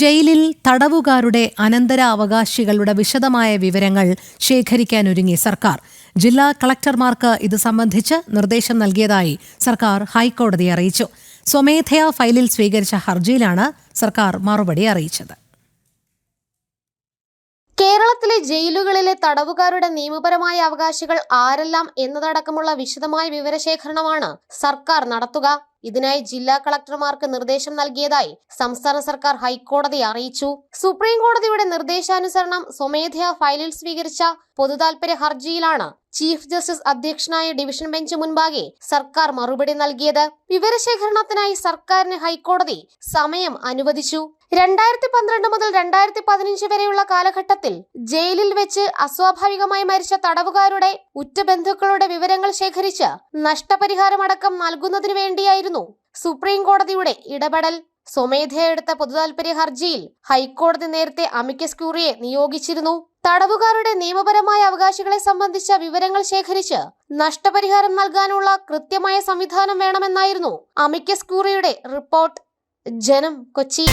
ജയിലിൽ തടവുകാരുടെ അനന്തരാവകാശികളുടെ വിശദമായ വിവരങ്ങൾ ശേഖരിക്കാനൊരുങ്ങി സർക്കാർ. ജില്ലാ കളക്ടർമാർക്ക് ഇത് സംബന്ധിച്ച് നിർദ്ദേശം നൽകിയതായി സർക്കാർ ഹൈക്കോടതിയെ അറിയിച്ചു. സ്വമേധയാ ഫയലിൽ സ്വീകരിച്ച ഹർജിയിലാണ് സർക്കാർ മറുപടി അറിയിച്ചത്. കേരളത്തിലെ ജയിലുകളിലെ തടവുകാരുടെ നിയമപരമായ അവകാശികൾ ആരെല്ലാം എന്നതടക്കമുള്ള വിശദമായ വിവരശേഖരണമാണ് സർക്കാർ നടത്തുക. ഇതിനായി ജില്ലാ കളക്ടർമാർക്ക് നിർദ്ദേശം നൽകിയതായി സംസ്ഥാന സർക്കാർ ഹൈക്കോടതിയെ അറിയിച്ചു. സുപ്രീം കോടതിയുടെ നിർദ്ദേശാനുസരണം സ്വമേധയാ ഫയലിൽ സ്വീകരിച്ച പൊതുതാൽപര്യ ഹർജിയിലാണ് ചീഫ് ജസ്റ്റിസ് അധ്യക്ഷനായ ഡിവിഷൻ ബെഞ്ച് മുൻപാകെ സർക്കാർ മറുപടി നൽകിയത്. വിവരശേഖരണത്തിനായി സർക്കാരിന് ഹൈക്കോടതി സമയം അനുവദിച്ചു. രണ്ടായിരത്തി പന്ത്രണ്ട് മുതൽ രണ്ടായിരത്തി പതിനഞ്ച് വരെയുള്ള കാലഘട്ടത്തിൽ ജയിലിൽ വെച്ച് അസ്വാഭാവികമായി മരിച്ച തടവുകാരുടെ ഉറ്റബന്ധുക്കളുടെ വിവരങ്ങൾ ശേഖരിച്ച് നഷ്ടപരിഹാരമടക്കം നൽകുന്നതിനു വേണ്ടിയായിരുന്നു സുപ്രീം കോടതിയുടെ ഇടപെടൽ. സ്വമേധയ എടുത്ത പൊതുതാൽപര്യ ഹർജിയിൽ ഹൈക്കോടതി നേരത്തെ അമിക്കസ് ക്യൂറിയെ നിയോഗിച്ചിരുന്നു. തടവുകാരുടെ നിയമപരമായ അവകാശികളെ സംബന്ധിച്ച വിവരങ്ങൾ ശേഖരിച്ച് നഷ്ടപരിഹാരം നൽകാനുള്ള കൃത്യമായ സംവിധാനം വേണമെന്നായിരുന്നു അമിക്കസ് ക്യൂറിയുടെ റിപ്പോർട്ട്. ജനം കൊച്ചി.